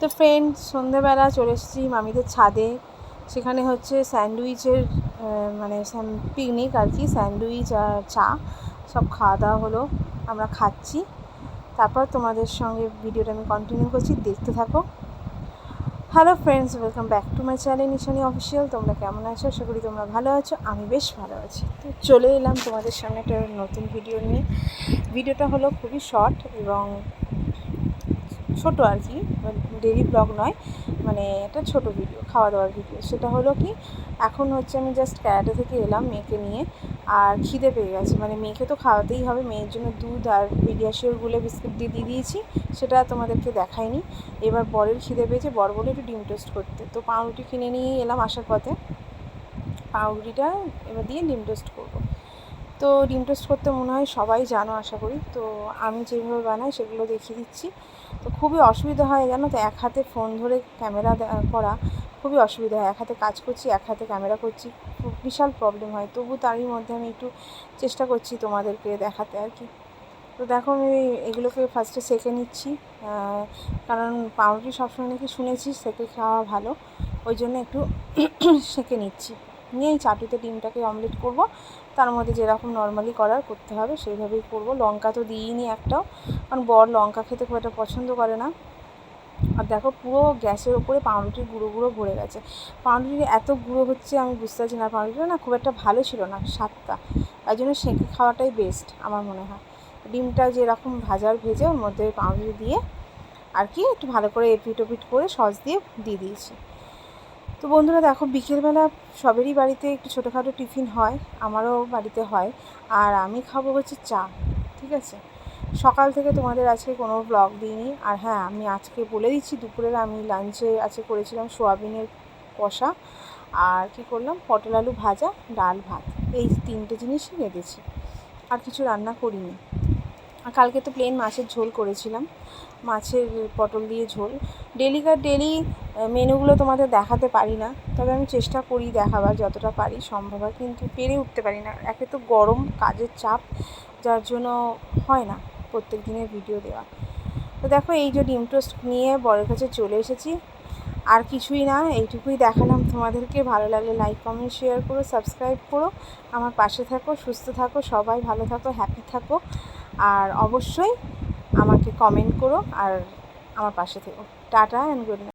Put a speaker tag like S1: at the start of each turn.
S1: তো ফ্রেন্ড সন্ধেবেলা চলে এসেছি মামিদের ছাদে। সেখানে হচ্ছে স্যান্ডউইচের মানে পিকনিক আর কি, স্যান্ডউইচ আর চা, সব খাওয়া দাওয়া হলো, আমরা খাচ্ছি। তারপর তোমাদের সঙ্গে ভিডিওটা আমি কন্টিনিউ করছি, দেখতে থাকো। Hello friends welcome back to my channel Nishani official তোমরা কেমন আছো? আশা করি তোমরা ভালো আছো। আমি বেশ ভালো আছি। তো চলে এলাম তোমাদের সামনে একটা নতুন ভিডিও নিয়ে। ভিডিওটা হলো খুবই শর্ট এবং ছোট আর কি ডেলি ব্লগ নয় মানে একটা ছোট ভিডিও খাওয়া দাওয়ার ভিডিও সেটা হলো কি, এখন হচ্ছে আমি জাস্ট ক্যারাটে থেকে এলাম মেয়েকে নিয়ে, আর খিদে পেয়ে গেছে। মানে মেয়েকে তো খাওয়াতেই হবে, মেয়ের জন্য দুধ আর পিডিয়াশিওর গুলে বিস্কুট দিয়ে দিয়ে দিয়েছি, সেটা তোমাদেরকে দেখাইনি। এবার বরের খিদে পেয়েছে, বর বলে একটু ডিম টোস্ট করতে। তো পাউরুটি কিনে নিয়ে এলাম আসার পথে। পাউরুটিটা এবার দিয়ে ডিম টোস্ট করব। তো ডিম টোস্ট করতে মনে হয় সবাই জানো, আশা করি। তো আমি যেভাবে বানাই সেগুলো দেখিয়ে দিচ্ছি। তো খুবই অসুবিধা হয় জানো তো, এক হাতে ফোন ধরে ক্যামেরা করা খুবই অসুবিধা হয়। এক হাতে কাজ করছি, এক হাতে ক্যামেরা করছি, খুব বিশাল প্রবলেম হয়। তবু তারই মধ্যে আমি একটু চেষ্টা করছি তোমাদেরকে দেখাতে আর কি। তো দেখো আমি এগুলোকে ফার্স্টে সেকে নিচ্ছি। কারণ পাউরুটি সবসময় নাকি শুনেছি, সেকে খাওয়া ভালো। ওই জন্য একটু সেকে নিচ্ছি। নিয়ে এই চাটুতে ডিমটাকে অমলেট করব। তার মধ্যে যেরকম নর্মালি করার করতে হবে, সেইভাবেই করব। লঙ্কা তো দিইনি একটাও। কারণ বর লঙ্কা খেতে খুব একটা পছন্দ করে না। আর দেখো, পুরো গ্যাসের ওপরে পাউরুটির গুঁড়ো গুঁড়ো ভরে গেছে। পাউরুটির এত গুঁড়ো হচ্ছে, আমি বুঝতে পারছি না। পাউরুটিটা না খুব একটা ভালো ছিল না, স্বাদটা। তাই জন্য সেঁকে খাওয়াটাই বেস্ট আমার মনে হয়। ডিমটা যেরকম ভাজার ভেজে, ওর মধ্যে পাউরুটি দিয়ে আর কি একটু ভালো করে এপিট ওপিট করে সস দিয়ে দিয়ে দিয়েছি। তো বন্ধুরা দেখো, বিকেলবেলা সবেরই বাড়িতে একটু ছোটোখাটো টিফিন হয়, আমারও বাড়িতে হয়। আর আমি খাব হচ্ছে চা, ঠিক আছে? সকাল থেকে তোমাদের আজকে কোনো ব্লগ দিইনি। আর হ্যাঁ আমি আজকে বলে দিচ্ছি, দুপুরের আমি লাঞ্চে আজকে করেছিলাম সোয়াবিনের কষা। আর কি করলাম, পটল আলু ভাজা, ডাল ভাত। এই তিনটে জিনিসই রেঁধেছি। আর কিছু রান্না করিনি। কালকে তো প্লেন মাছের ঝোল করেছিলাম। মাছের পটল দিয়ে ঝোল। ডেলিকার ডেলি মেনুগুলো তোমাদের দেখাতে পারি না, তবে আমি চেষ্টা করি দেখাবার, যতটা পারি সম্ভব হয়, কিন্তু পেরে উঠতে পারি না। একে তো গরম কাজের চাপ, যার জন্য হয় না প্রত্যেক দিনের ভিডিও দেওয়া। তো দেখো, এই যে ডিম টোস্ট নিয়ে বরের কাছে চলে এসেছি। আর কিছুই না, এইটুকুই দেখালাম তোমাদেরকে। ভালো লাগলে লাইক কমেন্ট শেয়ার করো সাবস্ক্রাইব করো। আমার পাশে থাকো, সুস্থ থাকো, সবাই ভালো থাকো হ্যাপি থাকো। আর অবশ্যই আমাকে কমেন্ট করো আর আমার পাশে থেকো। Tata and good night